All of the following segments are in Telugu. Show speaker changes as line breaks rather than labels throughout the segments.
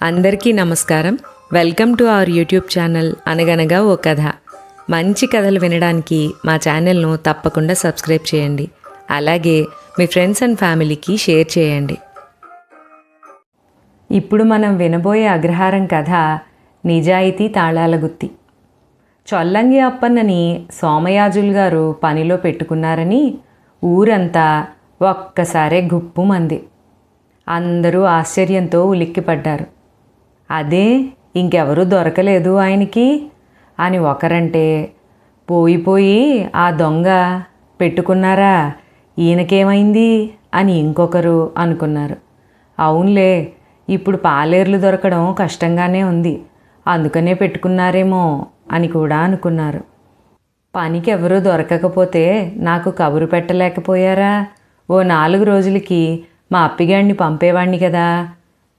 అందరికీ నమస్కారం. Welcome to our YouTube channel అనగనగా ఓ కథ. మంచి కథలు వినడానికి మా ఛానల్ను తప్పకుండా సబ్స్క్రైబ్ చేయండి. అలాగే మీ ఫ్రెండ్స్ అండ్ ఫ్యామిలీకి షేర్ చేయండి. ఇప్పుడు మనం వినబోయే అగ్రహారం కథ నిజాయితీ తాళాల గుత్తి. చొల్లంగి అప్పన్నని సోమయాజులు గారు పనిలో పెట్టుకున్నారని ఊరంతా ఒక్కసారే గుప్పుమంది అందరూ ఆశ్చర్యంతో ఉలిక్కిపడ్డారు. అదే ఇంకెవరూ దొరకలేదు ఆయనకి. అని ఒకరంటే పోయిపోయి ఆ దొంగ పెట్టుకున్నారా? ఈయనకేమైంది? అని ఇంకొకరు అనుకున్నారు. అవునులే ఇప్పుడు పాలేర్లు దొరకడం కష్టంగానే ఉంది. అందుకనే పెట్టుకున్నారేమో అని కూడా అనుకున్నారు. పనికి ఎవరూ దొరకకపోతే నాకు కబురు పెట్టలేకపోయారా? ఓ నాలుగు రోజులకి మా అప్పిగాడిని పంపేవాణ్ణి కదా.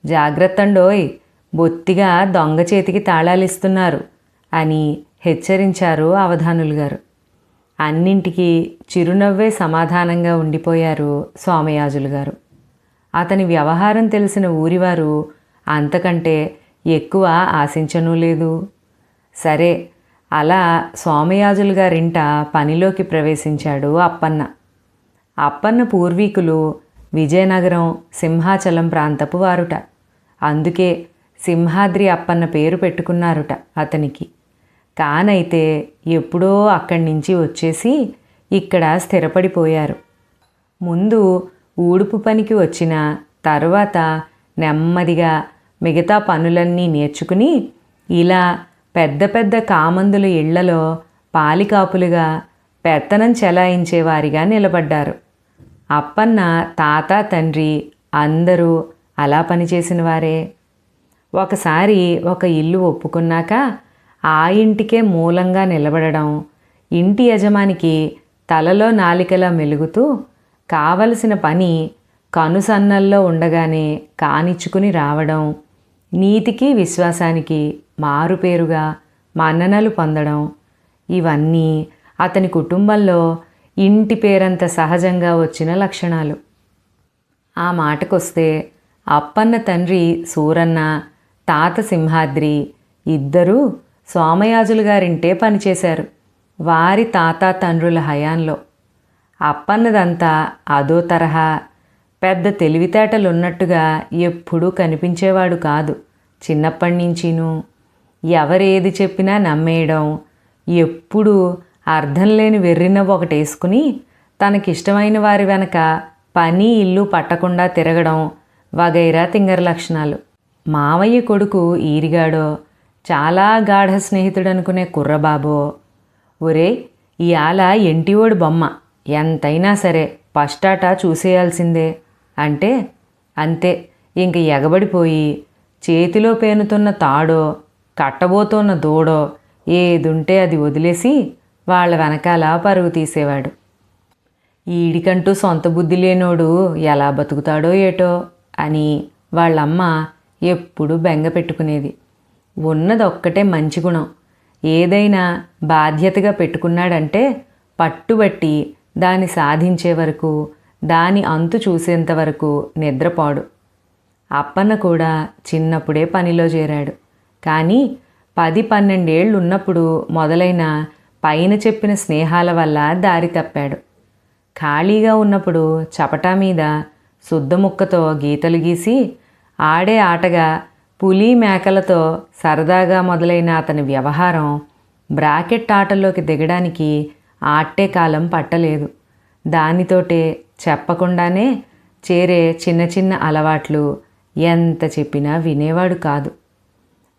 జాగ్రత్త అండోయ్ బొత్తిగా దొంగ చేతికి తాళాలిస్తున్నారు అని హెచ్చరించారు అవధానులు గారు. అన్నింటికీ చిరునవ్వే సమాధానంగా ఉండిపోయారు సోమయాజులు గారు. అతని వ్యవహారం తెలిసిన ఊరివారు అంతకంటే ఎక్కువ ఆశించనూ లేదు. సరే అలా సోమయాజులు గారింట పనిలోకి ప్రవేశించాడు అప్పన్న. అప్పన్న పూర్వీకులు విజయనగరం సింహాచలం ప్రాంతపు వారుట. అందుకే సింహాద్రి అప్పన్న పేరు పెట్టుకున్నారుట అతనికి. కానైతే ఎప్పుడో అక్కడి నుంచి వచ్చేసి ఇక్కడ స్థిరపడిపోయారు. ముందు ఊడుపు పనికి వచ్చిన తర్వాత నెమ్మదిగా మిగతా పనులన్నీ నేర్చుకుని ఇలా పెద్ద పెద్ద కామందుల ఇళ్ళలో పాలికాపులుగా పెత్తనం చెలాయించేవారిగా నిలబడ్డారు. అప్పన్న తాత తండ్రి అందరూ అలా పనిచేసిన వారే. ఒకసారి ఒక ఇల్లు ఒప్పుకున్నాక ఆ ఇంటికే మూలంగా నిలబడడం ఇంటి యజమానికి తలలో నాలికలా మెలుగుతూ కావలసిన పని కనుసన్నల్లో ఉండగానే కానిచ్చుకుని రావడం నీతికి విశ్వాసానికి మారుపేరుగా మన్ననలు పొందడం ఇవన్నీ అతని కుటుంబంలో ఇంటి పేరంత సహజంగా వచ్చిన లక్షణాలు. ఆ మాటకొస్తే అప్పన్న తండ్రి సూరన్న తాత సింహాద్రి ఇద్దరూ సోమయాజులు గారింటే పనిచేశారు. వారి తాత తండ్రుల హయాంలో. అప్పన్నదంతా అదో తరహా. పెద్ద తెలివితేటలున్నట్టుగా ఎప్పుడూ కనిపించేవాడు కాదు. చిన్నప్పటి నుంచిను ఎవరేది చెప్పినా నమ్మేయడం ఎప్పుడూ అర్థం లేని వెర్రినవ్వు ఒకటేసుకుని తనకిష్టమైన వారి వెనక పని ఇల్లు పట్టకుండా తిరగడం వగైరా తింగర లక్షణాలు. మావయ్య కొడుకు ఈరిగాడో చాలా గాఢ స్నేహితుడనుకునే కుర్రబాబో. ఒరే ఈ ఆల ఎంటివోడు బొమ్మ ఎంతైనా సరే పస్టాట చూసేయాల్సిందే. అంటే అంతే ఇంక ఎగబడిపోయి చేతిలో పేనుతున్న తాడో కట్టబోతున్న దూడో ఏదుంటే అది వదిలేసి వాళ్ళ వెనకాల పరుగు తీసేవాడు. ఈడికంటూ సొంత బుద్ధి లేనోడు ఎలా బతుకుతాడో ఏటో అని వాళ్ళమ్మ ఎప్పుడు బెంగ పెట్టుకునేది. ఉన్నదొక్కటే మంచి గుణం. ఏదైనా బాధ్యతగా పెట్టుకున్నాడంటే పట్టుబట్టి దాన్ని సాధించే వరకు దాని అంతు చూసేంత వరకు నిద్రపోడు. అప్పన్న కూడా చిన్నప్పుడే పనిలో చేరాడు. కానీ పది పన్నెండేళ్ళు ఉన్నప్పుడు మొదలైన పైన చెప్పిన స్నేహాల వల్ల దారి తప్పాడు. ఖాళీగా ఉన్నప్పుడు చపటా మీద శుద్ధముక్కతో గీతలు గీసి ఆడే ఆటగా పులి మేకలతో సరదాగా మొదలైన అతని వ్యవహారం బ్రాకెట్ ఆటల్లోకి దిగడానికి ఆట్టే కాలం పట్టలేదు. దానితోటే చెప్పకుండానే చేరే చిన్న చిన్న అలవాట్లు ఎంత చెప్పినా వినేవాడు కాదు.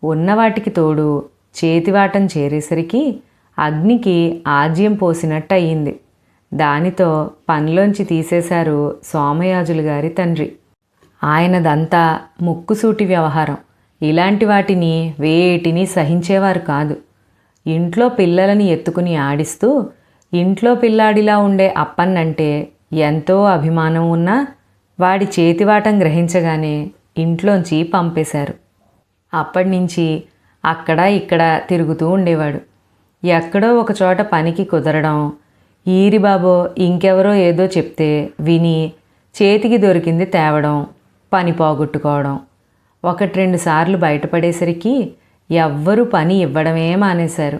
ఉన్నవాటికి తోడు చేతివాటం చేరేసరికి అగ్నికి ఆజ్యం పోసినట్టు అయింది దానితో పనిలోంచి తీసేశారు సోమయాజులు గారి తండ్రి. ఆయనదంతా ముక్కుసూటి వ్యవహారం. ఇలాంటి వాటిని వేటిని సహించేవారు కాదు. ఇంట్లో పిల్లలని ఎత్తుకుని ఆడిస్తూ ఇంట్లో పిల్లాడిలా ఉండే అప్పన్నంటే ఎంతో అభిమానం ఉన్నా వాడి చేతివాటం గ్రహించగానే ఇంట్లోంచి పంపేశారు. అప్పటినుంచి అక్కడ ఇక్కడ తిరుగుతూ ఉండేవాడు. ఎక్కడో ఒకచోట పనికి కుదరడం ఈరిబాబో ఇంకెవరో ఏదో చెప్తే విని చేతికి దొరికింది తేవడం పని పోగొట్టుకోవడం. ఒకటి రెండు సార్లు బయటపడేసరికి ఎవ్వరూ పని ఇవ్వడమే మానేశారు.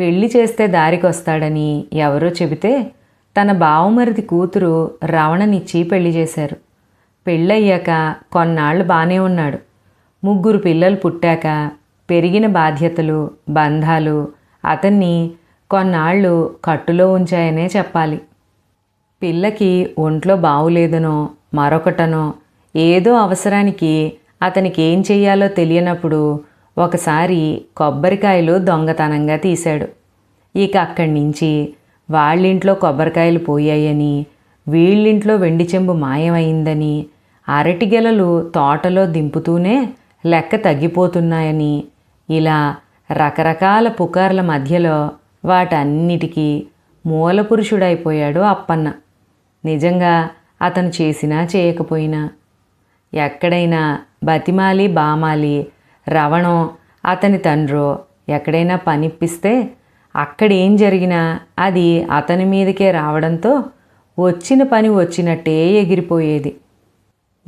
పెళ్ళి చేస్తే దారికొస్తాడని ఎవరో చెబితే తన బావమరిది కూతురు రవణనిచ్చి పెళ్ళి చేశారు. పెళ్ళయ్యాక కొన్నాళ్ళు బాగానే ఉన్నాడు. ముగ్గురు పిల్లలు పుట్టాక పెరిగిన బాధ్యతలు బంధాలు అతన్ని కొన్నాళ్ళు కట్టులో ఉంచాయనే చెప్పాలి. పిల్లకి ఒంట్లో బావులేదనో మరొకటనో ఏదో అవసరానికి అతనికి ఏం చెయ్యాలో తెలియనప్పుడు ఒకసారి కొబ్బరికాయలు దొంగతనంగా తీశాడు. ఇక అక్కడి నుంచి వాళ్ళింట్లో కొబ్బరికాయలు పోయాయని వీళ్ళింట్లో వెండి చెంబు మాయమైందని అరటిగెలలు తోటలో దింపుతూనే లెక్క తగ్గిపోతున్నాయని ఇలా రకరకాల పుకార్ల మధ్యలో వాటన్నిటికీ మూలపురుషుడైపోయాడు అప్పన్న. నిజంగా అతను చేసినా చేయకపోయినా ఎక్కడైనా బతిమాలి బామాలి రవణం అతని తండ్రో ఎక్కడైనా పనిప్పిస్తే అక్కడ ఏం జరిగినా అది అతని మీదకే రావడంతో వచ్చిన పని వచ్చినట్టే ఎగిరిపోయేది.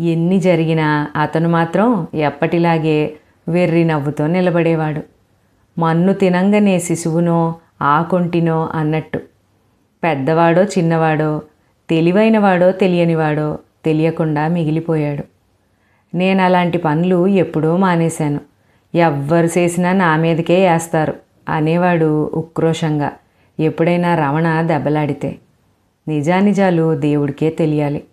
ఎన్ని జరిగినా అతను మాత్రం ఎప్పటిలాగే వెర్రి నవ్వుతో నిలబడేవాడు. మన్ను తినంగనే శిశువునో ఆకొంటినో అన్నట్టు. పెద్దవాడో చిన్నవాడో తెలివైనవాడో తెలియనివాడో తెలియకుండా మిగిలిపోయాడు. నేను అలాంటి పనులు ఎప్పుడో మానేశాను. ఎవ్వరు చేసినా నా మీదకే వేస్తారు అనేవాడు ఉక్రోషంగా. ఎప్పుడైనా రమణ దెబ్బలాడితే నిజానిజాలు దేవుడికే తెలియాలి.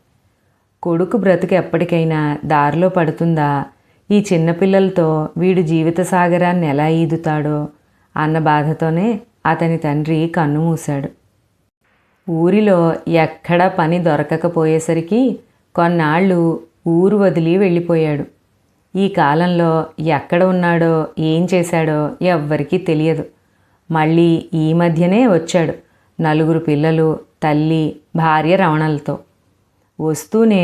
కొడుకు బ్రతుకు ఎప్పటికైనా దారిలో పడుతుందా? ఈ చిన్నపిల్లలతో వీడు జీవిత సాగరాన్ని ఎలా ఈదుతాడో అన్న బాధతోనే అతని తండ్రి కన్ను మూశాడు. ఊరిలో ఎక్కడా పని దొరకకపోయేసరికి కొన్నాళ్ళు ఊరు వదిలి వెళ్ళిపోయాడు. ఈ కాలంలో ఎక్కడ ఉన్నాడో ఏం చేశాడో ఎవ్వరికీ తెలియదు. మళ్ళీ ఈ మధ్యనే వచ్చాడు నలుగురు పిల్లలు తల్లి భార్య రవణలతో వస్తూనే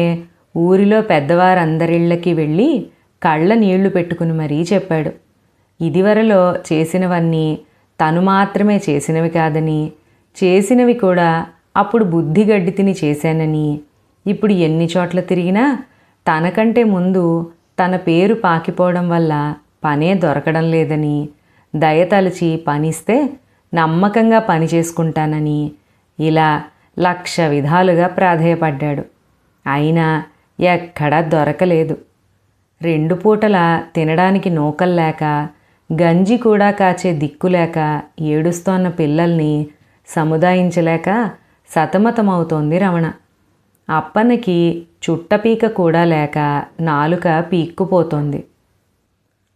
ఊరిలో పెద్దవారందరిళ్ళకి వెళ్ళి కళ్ళ నీళ్ళు పెట్టుకుని మరీ చెప్పాడు. ఇదివరలో చేసినవన్నీ తను మాత్రమే చేసినవి కాదని చేసినవి కూడా అప్పుడు బుద్ధి గడ్డి తిని చేశానని ఇప్పుడు ఎన్ని చోట్ల తిరిగినా తనకంటే ముందు తన పేరు పాకిపోవడం వల్ల పనే దొరకడం లేదని దయతలచి పనిస్తే నమ్మకంగా పని చేసుకుంటానని ఇలా లక్ష విధాలుగా ప్రాధేయపడ్డాడు. అయినా ఎక్కడా దొరకలేదు. రెండు పూటల తినడానికి నూకల్లేక గంజి కూడా కాచే దిక్కులేక ఏడుస్తోన్న పిల్లల్ని సముదాయించలేక సతమతమవుతోంది రమణ. అప్పన్నకి చుట్టపీక కూడా లేక నాలుక పీక్కుపోతోంది.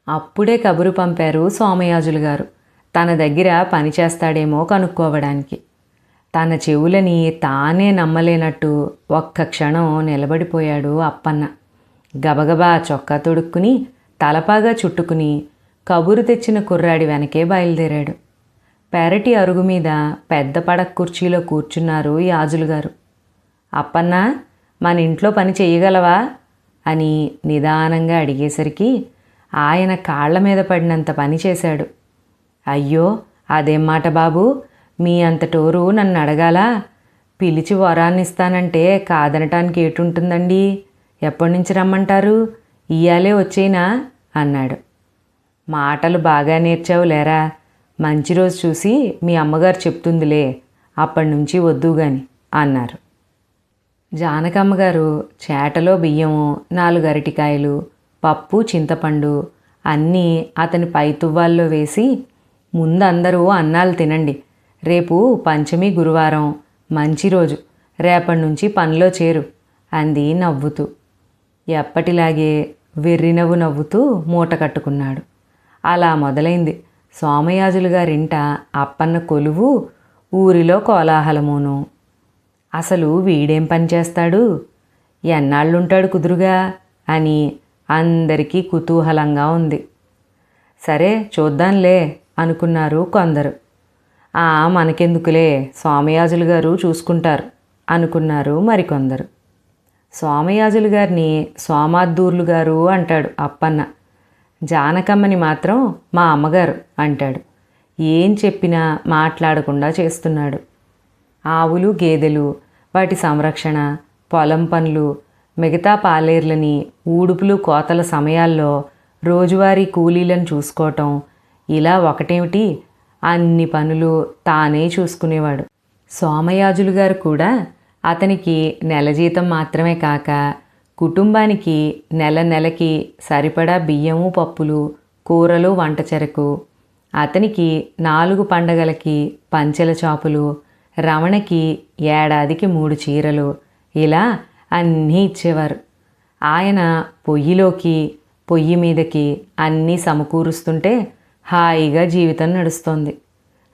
అప్పుడే కబురు పంపారు సోమయాజులు గారు. తన దగ్గర పని చేస్తాడేమో కనుక్కోవడానికి. తన చెవులని తానే నమ్మలేనట్టు ఒక్క క్షణం నిలబడిపోయాడు అప్పన్న. గబగబా చొక్కా తొడుక్కుని తలపాగా చుట్టుకుని కబురు తెచ్చిన కుర్రాడి వెనకే బయలుదేరాడు. పెరటి అరుగు మీద పెద్ద పడక కుర్చీలో కూర్చున్నారు యాజులు గారు. అప్పన్న మన ఇంట్లో పని చేయగలవా అని నిదానంగా అడిగేసరికి ఆయన కాళ్ళ మీద పడినంత పని చేశాడు. అయ్యో అదేం మాట బాబు? మీ అంతటోరు నన్ను అడగాలా? పిలిచి వరాన్ని ఇస్తానంటే కాదనటానికి ఏటుంటుందండి? ఎప్పటి నుంచి రమ్మంటారు? ఇయ్యాలే వచ్చేనా? అన్నాడు. మాటలు బాగా నేర్చావు లేరా? మంచి రోజు చూసి మీ అమ్మగారు చెప్తుందిలే అప్పటి నుంచి వద్దు గాని అన్నారు. జానకమ్మ గారు చేటలో బియ్యము నాలుగు అరటికాయలు పప్పు చింతపండు అన్నీ అతని పైతువ్వాల్లో వేసి ముందు అందరూ అన్నాలు తినండి. రేపు పంచమి గురువారం మంచి రోజు. రేపటి నుంచి పనిలో చేరు అంది నవ్వుతూ. ఎప్పటిలాగే వెర్రినవ్వు నవ్వుతూ మూట కట్టుకున్నాడు. అలా మొదలైంది. సోమయాజులు గారింట అప్పన్న కొలువు ఊరిలో కోలాహలమును. అసలు వీడేం పని చేస్తాడు? ఎన్నాళ్ళుంటాడు కుదురుగా? అని అందరికీ కుతూహలంగా ఉంది. సరే చూద్దాంలే అనుకున్నారు కొందరు. ఆ మనకెందుకులే స్వామియాజులు గారు చూసుకుంటారు అనుకున్నారు మరికొందరు. స్వామియాజులు గారిని సోమాద్దూర్లు గారు అంటాడు అప్పన్న. జానకమ్మని మాత్రం మా అమ్మగారు అంటాడు. ఏం చెప్పినా మాట్లాడకుండా చేస్తున్నాడు. ఆవులు గేదెలు వాటి సంరక్షణ పొలం పనులు మిగతా పాలేర్లని ఊడుపులు కోతల సమయాల్లో రోజువారీ కూలీలను చూసుకోవటం ఇలా ఒకటేమిటి? అన్ని పనులు తానే చూసుకునేవాడు. సోమయాజులు గారు కూడా అతనికి నెల జీతం మాత్రమే కాక కుటుంబానికి నెల నెలకి సరిపడా బియ్యము పప్పులు కూరలు వంట చెరకు అతనికి నాలుగు పండగలకి పంచెల చాపులు రమణకి ఏడాదికి మూడు చీరలు. ఇలా అన్నీ ఇచ్చేవారు. ఆయన పొయ్యిలోకి పొయ్యి మీదకి అన్నీ సమకూరుస్తుంటే హాయిగా జీవితం నడుస్తోంది.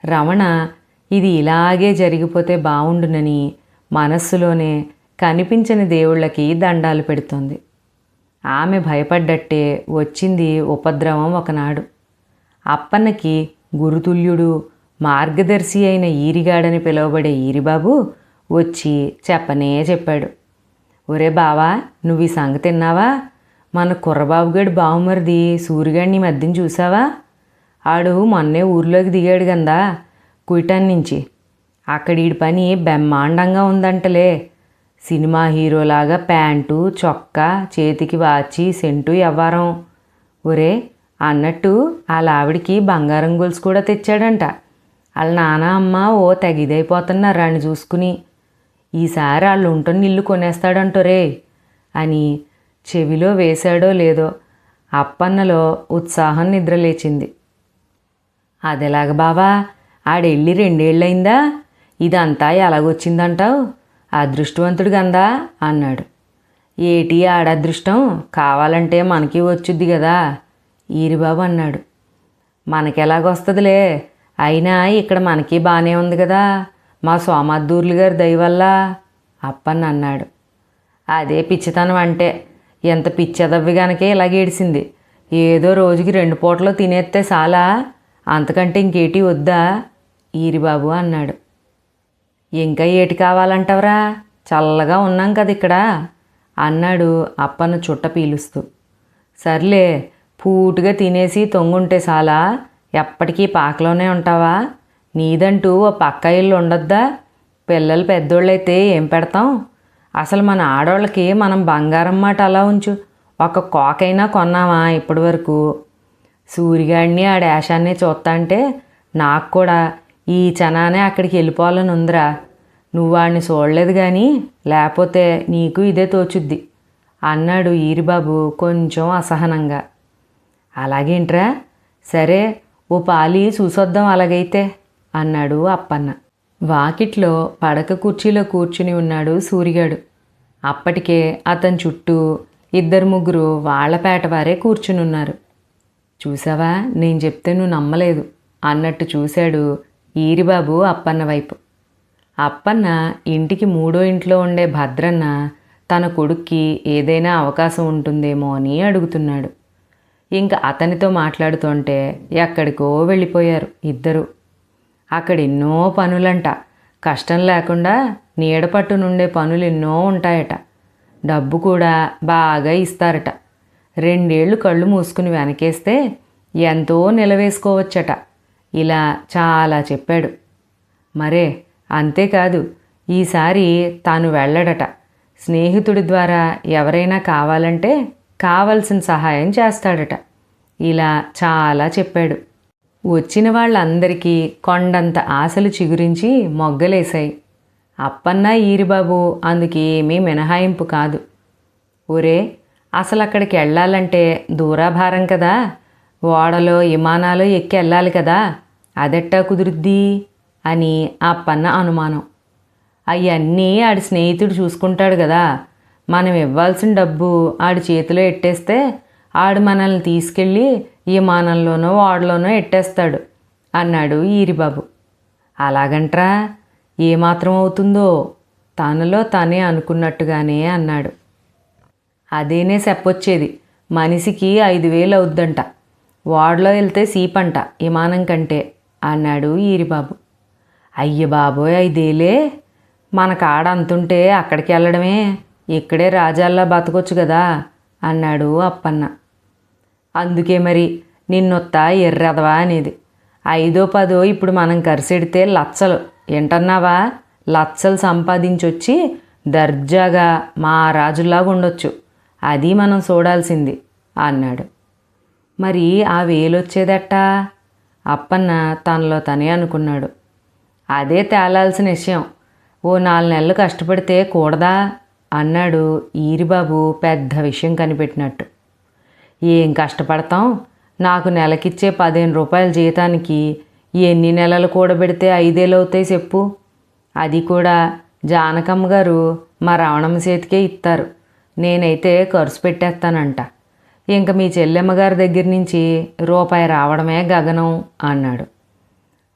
రమణ ఇది ఇలాగే జరిగిపోతే బావుండునని మనస్సులోనే కనిపించని దేవుళ్ళకి దండాలు పెడుతోంది. ఆమె భయపడ్డట్టే వచ్చింది ఉపద్రవం ఒకనాడు. అప్పన్నకి గురుతుల్యుడు మార్గదర్శి అయిన ఈరిగాడని పిలువబడే ఈరిబాబు వచ్చి చెప్పనే చెప్పాడు. ఒరే బావా నువ్వు ఈ సంగతి తిన్నావా? మన కుర్రబాబుగాడి బావుమరిది సూరిగాడిని మధ్యన చూసావా? ఆడు మొన్నే ఊర్లోకి దిగాడు కదా కుయిటాన్ నుంచి. అక్కడ ఈడి పని బ్రహ్మాండంగా ఉందంటలే. సినిమా హీరోలాగా ప్యాంటు చొక్కా చేతికి వాచి సెంటు ఎవ్వరం ఒరే అన్నట్టు వాళ్ళ ఆవిడికి బంగారం గొలుసు కూడా తెచ్చాడంట. వాళ్ళ నాన్న అమ్మ ఓ తెగిదైపోతున్నారు రాని చూసుకుని. ఈసారి వాళ్ళు ఉంటున్న ఇల్లు కొనేస్తాడంటోరే అని చెవిలో వేశాడో లేదో అప్పన్నలో ఉత్సాహం నిద్రలేచింది. అదెలాగ బావా ఆడెళ్ళి రెండేళ్ళయిందా? ఇదంతా ఎలాగొచ్చిందంటావు? అదృష్టవంతుడు కందా అన్నాడు. ఏటి ఆడదృష్టం? కావాలంటే మనకి వచ్చుద్ది కదా ఈరిబాబు అన్నాడు. మనకెలాగొస్తుందిలే? అయినా ఇక్కడ మనకి బాగానే ఉంది కదా. మా సోమద్దూర్లు గారి దయవల్ల వల్ల అప్పన్న అన్నాడు. అదే పిచ్చితనం అంటే ఎంత పిచ్చెదవ్వి గనకే ఇలాగేడిసింది ఏదో రోజుకి రెండు పూటలు తినేస్తే చాలా అంతకంటే ఇంకేటి వద్దా? ఈరిబాబు అన్నాడు. ఇంకా ఏటి కావాలంటవరా? చల్లగా ఉన్నాం కదా ఇక్కడ అన్నాడు అప్పను చుట్ట పీలుస్తూ. సర్లే పూటుగా తినేసి తొంగుంటే చాలా ఎప్పటికీ పాకలోనే ఉంటావా? నీదంటూ ఓ పక్క ఇల్లు ఉండొద్దా? పిల్లలు పెద్దోళ్ళైతే ఏం పెడతాం? అసలు మన ఆడోళ్ళకి మనం బంగారం మాట అలా ఉంచు. ఒక కోకైనా కొన్నామా ఇప్పటి వరకు? సూర్యగాడిని ఆ డాషాన్ని చూస్తా నాకు కూడా ఈ చనానే అక్కడికి వెళ్ళిపోవాలని ఉందిరా. నువ్వు వాడిని చూడలేదు కానీ లేకపోతే నీకు ఇదే తోచుద్ది. అన్నాడు ఈరిబాబు కొంచెం అసహనంగా. అలాగేంట్రా? సరే ఓ పాలి చూసొద్దాం అలాగైతే అన్నాడు అప్పన్న. వాకిట్లో పడక కుర్చీలో కూర్చుని ఉన్నాడు సూరిగాడు. అప్పటికే అతని చుట్టూ ఇద్దరు ముగ్గురు వాళ్ళపేట వారే కూర్చుని ఉన్నారు చూసావా నేను చెప్తే నువ్వు నమ్మలేదు అన్నట్టు చూశాడు ఈరిబాబు అప్పన్న వైపు. అప్పన్న ఇంటికి మూడో ఇంట్లో ఉండే భద్రన్న తన కొడుక్కి ఏదైనా అవకాశం ఉంటుందేమో అని అడుగుతున్నాడు. ఇంకా అతనితో మాట్లాడుతుంటే ఎక్కడికో వెళ్ళిపోయారు ఇద్దరు. అక్కడ ఎన్నో పనులంట. కష్టం లేకుండా నీడపట్టు నుండే పనులు ఎన్నో ఉంటాయట. డబ్బు కూడా బాగా ఇస్తారట. రెండేళ్ళు కళ్ళు మూసుకుని వెనకేస్తే ఎంతో నిలవేసుకోవచ్చట. ఇలా చాలా చెప్పాడు. మరే అంతేకాదు ఈసారి తాను వెళ్ళడట. స్నేహితుడి ద్వారా ఎవరైనా కావాలంటే కావలసిన సహాయం చేస్తాడట. ఇలా చాలా చెప్పాడు. వచ్చిన వాళ్ళందరికీ కొండంత ఆశలు చిగురించి మొగ్గలేశాయి. అప్పన్న ఈరిబాబు అందుకేమీ మినహాయింపు కాదు. ఒరే అసలు అక్కడికి వెళ్ళాలంటే దూరాభారం కదా. ఓడలో విమానాలు ఎక్కి వెళ్ళాలి కదా. అదెట్టా కుదురుద్ది? అని అప్పన్న అనుమానం. అవన్నీ ఆడి స్నేహితుడు చూసుకుంటాడు కదా. మనం ఇవ్వాల్సిన డబ్బు ఆడి చేతిలో ఎట్టేస్తే ఆడు మనల్ని తీసుకెళ్ళి విమానంలోనో ఓడలోనో ఎట్టేస్తాడు అన్నాడు ఈరిబాబు. అలాగంట్రా? ఏమాత్రం అవుతుందో? తనలో తనే అనుకున్నట్టుగానే అన్నాడు. అదేనే చెప్పొచ్చేది మనిషికి ఐదు వేలు అవుద్దంట. వాడలో వెళ్తే సీపంట విమానం కంటే అన్నాడు ఈరిబాబు. అయ్య బాబోయ్ ఐదేలే? మన కాడ అంతుంటే అక్కడికి వెళ్ళడమే? ఇక్కడే రాజాల్లా బతకొచ్చు కదా అన్నాడు అప్పన్న. అందుకే మరి నిన్నొత్త ఎర్రదవా అనేది. ఐదో పదో ఇప్పుడు మనం కరిసెడితే లచ్చలు. ఏంటన్నావా? లచ్చలు సంపాదించొచ్చి దర్జాగా మా రాజులాగా ఉండొచ్చు. అది మనం చూడాల్సింది అన్నాడు. మరి ఆ వేలొచ్చేదట్టా? అప్పన్న తనలో తనే అనుకున్నాడు. అదే తేలాల్సిన విషయం. ఓ నాలుగు నెలలు కష్టపడితే కూడదా? అన్నాడు. ఈరిబాబు పెద్ద విషయం కనిపెట్టినట్టు. ఏం కష్టపడతాం? నాకు నెలకిచ్చే పదిహేను రూపాయల జీతానికి ఎన్ని నెలలు కూడబెడితే ఐదేళ్ళు అవుతాయి చెప్పు. అది కూడా జానకమ్మ గారు మా రావణమ్మ చేతికే ఇస్తారు నేనైతే ఖర్చు పెట్టేస్తానంట. ఇంక మీ చెల్లెమ్మ గారి దగ్గర నుంచి రూపాయి రావడమే గగనం అన్నాడు.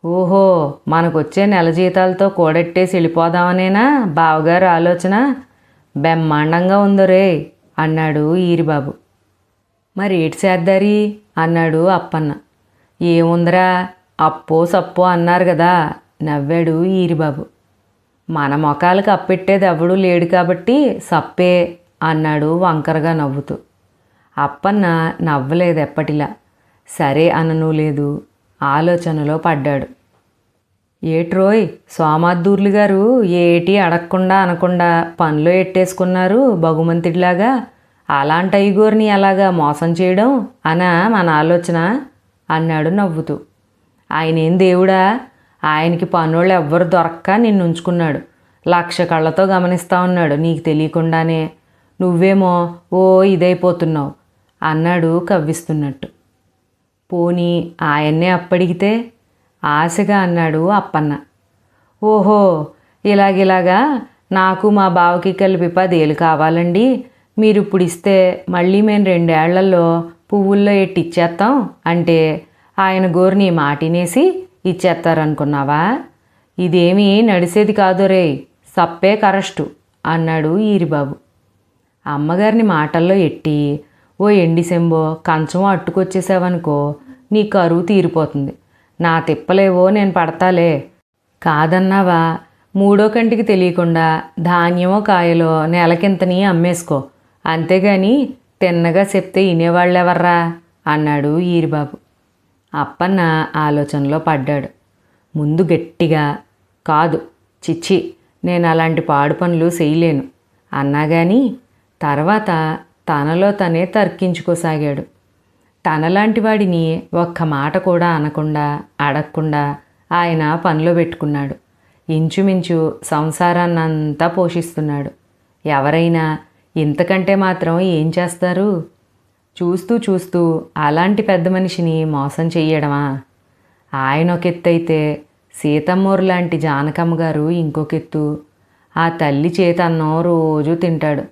ఓహో మనకొచ్చే నెల జీతాలతో కూడెట్టేసి వెళ్ళిపోదామనేనా బావగారు ఆలోచన? బ్రహ్మాండంగా ఉందో రే అన్నాడు ఈరిబాబు. మరి ఏటి చేద్దారి అన్నాడు అప్పన్న. ఏముందిరా అప్పో సప్పో అన్నారు కదా నవ్వాడు ఈరిబాబు. మన మొఖాలకు అప్పెట్టేది ఎవడూ లేడు కాబట్టి సప్పే అన్నాడు వంకరగా నవ్వుతూ. అప్పన్న నవ్వలేదు ఎప్పటిలా. సరే అనను లేదు ఆలోచనలో పడ్డాడు. ఏట్రోయ్ సోమాద్దూర్లు గారు ఏటి అడగకుండా అనకుండా పనిలో ఎట్టేసుకున్నారు బహుమంతుడిలాగా? అలాంటి ఐగోర్ని అలాగా మోసం చేయడం? అనా మన ఆలోచన? అన్నాడు నవ్వుతూ. ఆయనేం దేవుడా? ఆయనకి పనోళ్ళు ఎవ్వరు దొరక్క నిన్ను ఉంచుకున్నాడు. లక్ష కళ్ళతో గమనిస్తా ఉన్నాడు నీకు తెలియకుండానే. నువ్వేమో ఓ ఇదైపోతున్నావు అన్నాడు కవ్విస్తున్నట్టు. పోనీ ఆయన్నే అప్పడిగితే ఆశగా అన్నాడు అప్పన్న. ఓహో ఇలాగిలాగా నాకు మా బావకి కలిపి పదేళ్ళు కావాలండి. మీరు ఇప్పుడు ఇస్తే మళ్ళీ మేము రెండేళ్ళలో పువ్వుల్లో ఎట్టి ఇచ్చేస్తాం అంటే ఆయన గోరుని మాటినేసి ఇచ్చేస్తారనుకున్నావా ఇదేమీ నడిసేది కాదు రే సప్పే కరెస్టు అన్నాడు ఈరిబాబు. అమ్మగారిని మాటల్లో ఎట్టి ఓ ఎండిసెంబో కంచం అట్టుకొచ్చేసావనుకో నీ కరువు తీరిపోతుంది. నా తిప్పలేవో నేను పడతాలే. కాదన్నావా? మూడో కంటికి తెలియకుండా ధాన్యమో కాయలో నెలకింతని అమ్మేసుకో. అంతేగాని తిన్నగా చెప్తే వినేవాళ్ళెవర్రా అన్నాడు ఈరిబాబు. అప్పన్న ఆలోచనలో పడ్డాడు. ముందు గట్టిగా కాదు చిచ్చి నేను అలాంటి పాడు పనులు చేయలేను. అన్నా కానీ తర్వాత తనలో తనే తర్కించుకోసాగాడు. తనలాంటి వాడిని ఒక్క మాట కూడా అనకుండా అడగకుండా ఆయన పనిలో పెట్టుకున్నాడు. ఇంచుమించు సంసారాన్నంతా పోషిస్తున్నాడు. ఎవరైనా ఇంతకంటే మాత్రం ఏం చేస్తారు? చూస్తూ చూస్తూ అలాంటి పెద్ద మనిషిని మోసం చెయ్యడమా? ఆయన ఒక ఎత్తు అయితే సీతమ్మూరు లాంటి జానకమ్మ గారు ఇంకొక ఎత్తు ఆ తల్లి చేతన్నో అన్నం రోజు తింటాడు.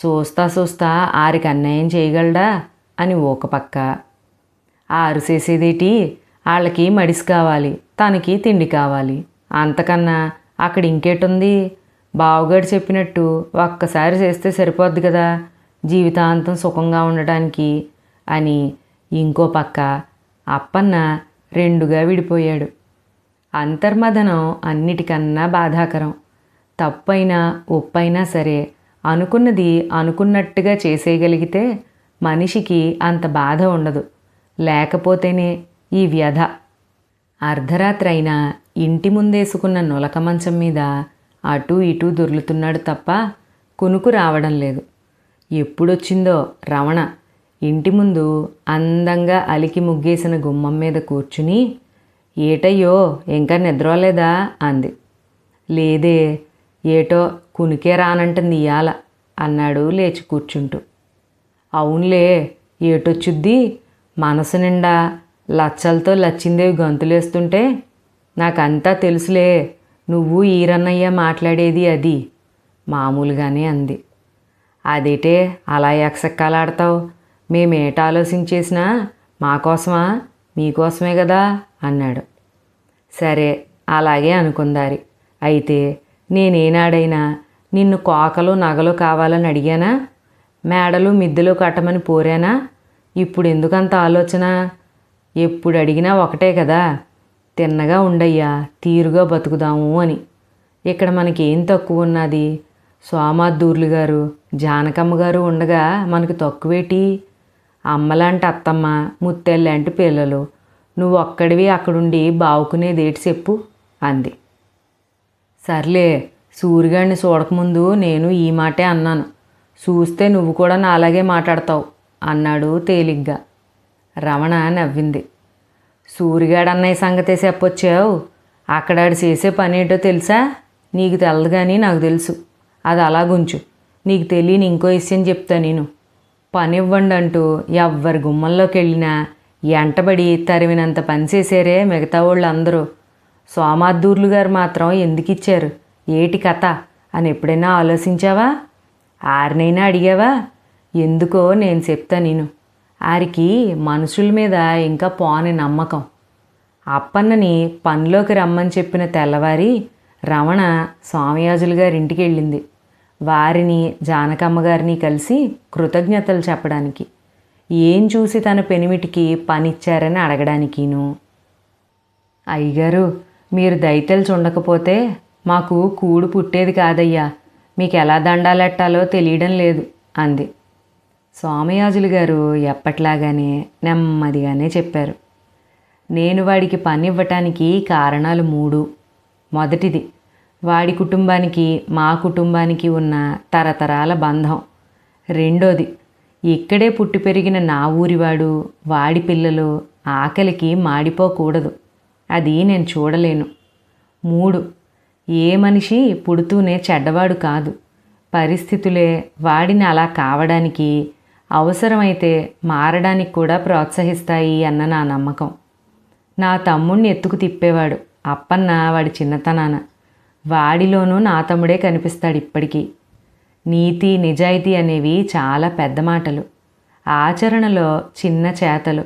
చూస్తా చూస్తా ఆరికి అన్యాయం చేయగలడా? అని ఒక పక్క. ఆరు చేసేదేటి వాళ్ళకి మడిసి కావాలి తనకి తిండి కావాలి. అంతకన్నా అక్కడ ఇంకేటుంది? బావగాడు చెప్పినట్టు ఒక్కసారి చేస్తే సరిపోద్ది కదా జీవితాంతం సుఖంగా ఉండటానికి అని ఇంకో పక్క అప్పన్న రెండుగా విడిపోయాడు. అంతర్మదనం అన్నిటికన్నా బాధాకరం. తప్పైనా ఒప్పైనా సరే అనుకున్నది అనుకున్నట్టుగా చేసేయగలిగితే మనిషికి అంత బాధ ఉండదు. లేకపోతేనే ఈ వ్యధ. అర్ధరాత్రి అయినా ఇంటి ముందేసుకున్న నులక మంచం మీద అటూ ఇటూ దొర్లుతున్నాడు తప్ప కునుకు రావడం లేదు. ఎప్పుడొచ్చిందో రమణ ఇంటి ముందు అందంగా అలికి ముగ్గేసిన గుమ్మం మీద కూర్చుని ఏటయ్యో ఇంకా నిద్రలేదా? అంది. లేదే ఏటో కునికే రానంటుంది ఇయాల అన్నాడు లేచి కూర్చుంటూ. అవునులే ఏటొచ్చుద్ది? మనసు నిండా లచ్చలతో లచ్చిందేవి గంతులేస్తుంటే నాకంతా తెలుసులే నువ్వు ఈరన్నయ్య మాట్లాడేది అది మామూలుగానే అంది. అదేటే అలా ఎక్సెక్కాలాడతావు మేమేట ఆలోచించేసినా మా కోసమా మీకోసమే కదా అన్నాడు. సరే అలాగే అనుకుందారి. అయితే నేనేనాడైనా నిన్ను కోకలు నగలు కావాలని అడిగానా? మేడలు మిద్దెలు కట్టమని పోరానా? ఇప్పుడు ఎందుకంత ఆలోచన? ఎప్పుడు అడిగినా ఒకటే కదా. తిన్నగా ఉండయ్యా తీరుగా బతుకుదాము అని. ఇక్కడ మనకి ఏం తక్కువ ఉన్నది? సోమాద్దూర్లు గారు జానకమ్మ గారు ఉండగా మనకు తక్కువేటి? అమ్మలాంటి అత్తమ్మ ముత్తెల్లాంటి పిల్లలు. నువ్వు ఒక్కడివి అక్కడుండి బావుకునేదేటి చెప్పు అంది. సర్లే సూర్యుగాడిని చూడకముందు నేను ఈ మాటే అన్నాను. చూస్తే నువ్వు కూడా నాలాగే మాట్లాడతావు అన్నాడు తేలిగ్గా. రమణ నవ్వింది. సూరిగాడన్నయ్య సంగతే చెప్పొచ్చావు? అక్కడాడు చేసే పనేటో తెలుసా? నీకు తెలదు కానీ నాకు తెలుసు. అది అలాగుంచు నీకు తెలియని ఇంకో విషయం చెప్తా నేను. పని ఇవ్వండి అంటూ ఎవ్వరి గుమ్మంలోకి వెళ్ళినా ఎంటబడి తరిమినంత పని చేశారే మిగతా వాళ్ళు అందరూ సోమాద్దూర్లు గారు మాత్రం ఎందుకు ఇచ్చారు ఏటి కథ? అని ఎప్పుడైనా ఆలోచించావా? ఆరినైనా అడిగావా? ఎందుకో నేను చెప్తా నేను. ఆరికి మనుషుల మీద ఇంకా పోని నమ్మకం. అప్పన్నని పనిలోకి రమ్మని చెప్పిన తెల్లవారి రమణ స్వామియాజులు గారి ఇంటికి వెళ్ళింది వారిని జానకమ్మ గారిని కలిసి కృతజ్ఞతలు చెప్పడానికి. ఏం చూసి తన పెనిమిటికి పనిచ్చారని అడగడానికిను. అయ్యగారు మీరు దయతలు ఉండకపోతే మాకు కూడు పుట్టేది కాదయ్యా. మీకు ఎలా దండాలెట్టాలో తెలియడం లేదు అంది. సోమయాజులు గారు ఎప్పట్లాగానే నెమ్మదిగానే చెప్పారు. నేను వాడికి పని ఇవ్వటానికి కారణాలు మూడు. మొదటిది వాడి కుటుంబానికి మా కుటుంబానికి ఉన్న తరతరాల బంధం. రెండోది ఇక్కడే పుట్టి పెరిగిన నా ఊరివాడు వాడి పిల్లలు ఆకలికి మాడిపోకూడదు. అది నేను చూడలేను. మూడు ఏ మనిషి పుడుతూనే చెడ్డవాడు కాదు. పరిస్థితులే వాడిని అలా కావడానికి అవసరమైతే మారడానికి కూడా ప్రోత్సహిస్తాయి అన్న నా నమ్మకం. నా తమ్ముణ్ణి ఎత్తుకు తిప్పేవాడు అప్పన్న వాడి చిన్నతనాన. వాడిలోనూ నా తమ్ముడే కనిపిస్తాడు ఇప్పటికీ. నీతి నిజాయితీ అనేవి చాలా పెద్ద మాటలు. ఆచరణలో చిన్న చేతలు.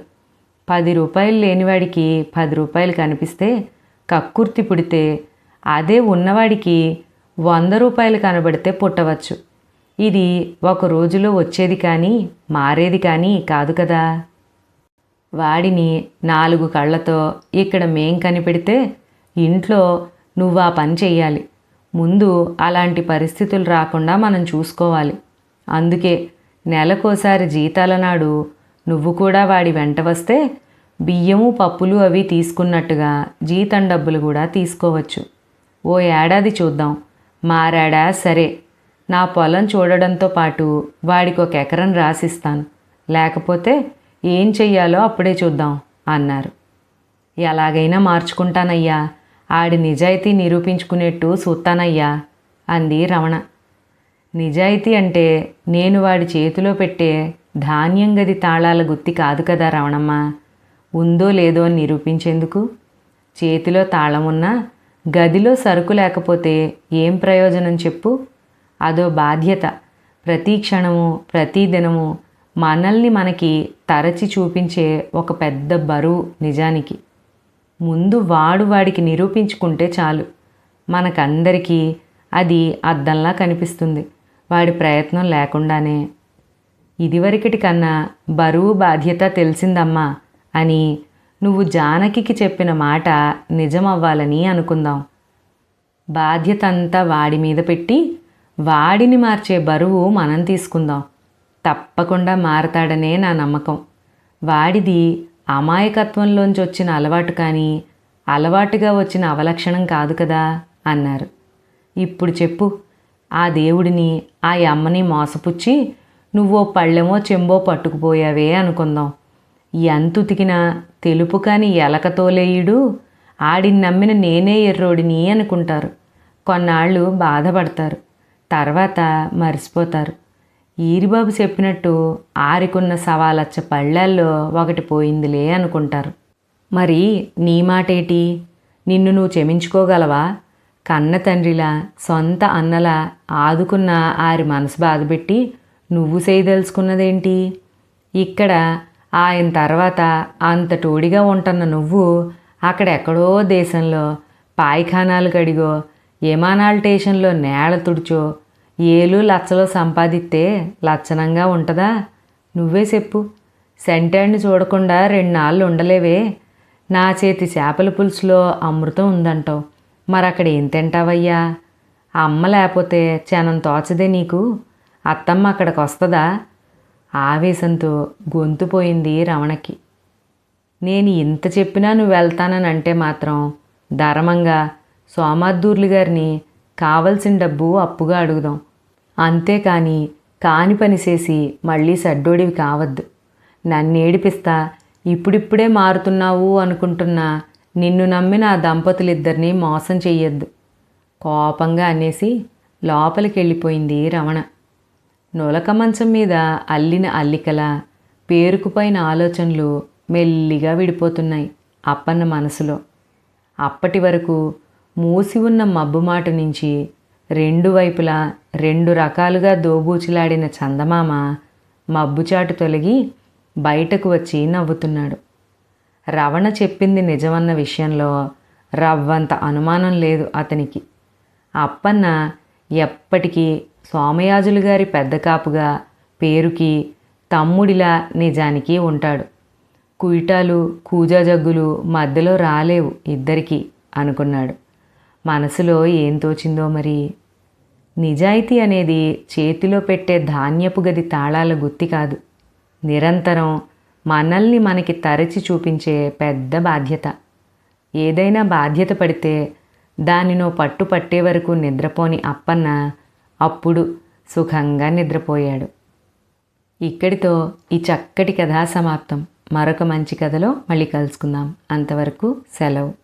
పది రూపాయలు లేనివాడికి పది రూపాయలు కనిపిస్తే కక్కుర్తి పుడితే అదే ఉన్నవాడికి వంద రూపాయలు కనబడితే పుట్టవచ్చు. ఇది ఒక రోజులో వచ్చేది కానీ మారేది కానీ కాదు కదా. వాడిని నాలుగు కళ్ళతో ఇక్కడ మేం కనిపెడితే ఇంట్లో నువ్వు ఆ పని చెయ్యాలి. ముందు అలాంటి పరిస్థితులు రాకుండా మనం చూసుకోవాలి. అందుకే నెలకోసారి జీతాల నాడు నువ్వు కూడా వాడి వెంట వస్తే బియ్యము పప్పులు అవి తీసుకున్నట్టుగా జీతం డబ్బులు కూడా తీసుకోవచ్చు. ఓ ఏడాది చూద్దాం. మారాడా? సరే. నా పొలం చూడడంతో పాటు వాడికి ఒక ఎకరం రాసిస్తాను. లేకపోతే ఏం చెయ్యాలో అప్పుడే చూద్దాం అన్నారు. ఎలాగైనా మార్చుకుంటానయ్యా. ఆడి నిజాయితీ నిరూపించుకునేట్టు చూస్తానయ్యా అంది రమణ. నిజాయితీ అంటే నేను వాడి చేతిలో పెట్టే ధాన్యం గది తాళాల గుత్తి కాదు కదా రమణమ్మ. ఉందో లేదో అని నిరూపించేందుకు? చేతిలో తాళం గదిలో సరుకు లేకపోతే ఏం ప్రయోజనం చెప్పు? అదో బాధ్యత. ప్రతి క్షణము ప్రతి దినము మనల్ని మనకి తరచి చూపించే ఒక పెద్ద బరువు నిజానికి. ముందు వాడు వాడికి నిరూపించుకుంటే చాలు. మనకందరికీ అది అద్దంలా కనిపిస్తుంది. వాడి ప్రయత్నం లేకుండానే. ఇదివరకటి కన్నా బరువు బాధ్యత తెలిసిందమ్మా అని నువ్వు జానకికి చెప్పిన మాట నిజమవ్వాలని అనుకుందాం. బాధ్యత అంతా వాడి మీద పెట్టి వాడిని మార్చే బరువు మనం తీసుకుందాం. తప్పకుండా మారతాడనే నా నమ్మకం. వాడిది అమాయకత్వంలోంచి వచ్చిన అలవాటు కానీ అలవాటుగా వచ్చిన అవలక్షణం కాదు కదా అన్నారు. ఇప్పుడు చెప్పు ఆ దేవుడిని ఆ అమ్మని మోసపుచ్చి నువ్వో పళ్ళెమో చెంబో పట్టుకుపోయావే అనుకుందాం. ఎంత ఉతికినా తెలుపు కాని ఎలకతోలేయుడు ఆడిని నమ్మిన నేనే ఎర్రోడిని అనుకుంటారు. కొన్నాళ్ళు బాధపడతారు. తర్వాత మర్చిపోతారు ఈరిబాబు చెప్పినట్టు ఆరికున్న సవాలచ్చ పళ్ళల్లో ఒకటి పోయిందిలే అనుకుంటారు. మరి నీ మాటేటి? నిన్ను నువ్వు క్షమించుకోగలవా? కన్న తండ్రిలా సొంత అన్నలా ఆదుకున్న ఆరి మనసు బాధపెట్టి నువ్వు చేయదలుచుకున్నదేంటి? ఇక్కడ ఆయన తర్వాత అంత తోడిగా ఉంటున్న నువ్వు అక్కడెక్కడో దేశంలో పాయిఖానాలు కడిగో విమానాల స్టేషన్లో నేల తుడిచో ఏలు లచ్చలో సంపాదిస్తే లచ్చనంగా ఉంటుందా? నువ్వే చెప్పు. సెంటాడిని చూడకుండా రెండు నాళ్ళు ఉండలేవే. నా చేతి చేపల పులుసులో అమృతం ఉందంటావు. మరి అక్కడ ఏం తింటావయ్యా? అమ్మ లేకపోతే చనం తోచదే నీకు? అత్తమ్మ అక్కడికి వస్తుందా ఆవేశంతో గొంతు పోయింది రమణకి. నేను ఇంత చెప్పినా నువ్వు వెళ్తానని అంటే మాత్రం ధర్మంగా సోమాద్దూర్లు గారిని కావలసిన డబ్బు అప్పుగా అడుగుదాం. అంతేకాని కాని పని చేసి మళ్ళీ సడ్డోడివి కావద్దు. నన్ను ఏడిపిస్తా ఇప్పుడిప్పుడే మారుతున్నావు అనుకుంటున్నా నిన్ను నమ్మిన ఆ దంపతులిద్దరినీ మోసం చెయ్యొద్దు. కోపంగా అనేసి లోపలికి వెళ్ళిపోయింది రమణ. నులక మంచం మీద అల్లిన అల్లికల పేరుకుపోయిన ఆలోచనలు మెల్లిగా విడిపోతున్నాయి అప్పన్న మనసులో. అప్పటి వరకు మూసి ఉన్న మబ్బుమాట నుంచి రెండు వైపులా రెండు రకాలుగా దోబూచిలాడిన చందమామ మబ్బుచాటు తొలగి బయటకు వచ్చి నవ్వుతున్నాడు. రవణ చెప్పింది నిజమన్న విషయంలో రవ్వంత అనుమానం లేదు అతనికి. అప్పన్న ఎప్పటికీ సోమయాజులు గారి పెద్ద కాపుగా పేరుకి తమ్ముడిలా నిజానికి ఉంటాడు. కుయిటాలు కూజా జగ్గులు మధ్యలో రాలేవు ఇద్దరికి అనుకున్నాడు. మనసులో ఏం తోచిందో మరి? నిజాయితీ అనేది చేతిలో పెట్టే ధాన్యపు గది తాళాల గుత్తి కాదు. నిరంతరం మనల్ని మనకి తరచి చూపించే పెద్ద బాధ్యత. ఏదైనా బాధ్యత పడితే దానినో పట్టు పట్టే వరకు నిద్రపోని అప్పన్న అప్పుడు సుఖంగా నిద్రపోయాడు. ఇక్కడితో ఈ చక్కటి కథా సమాప్తం. మరొక మంచి కథలో మళ్ళీ కలుసుకుందాం. అంతవరకు సెలవు.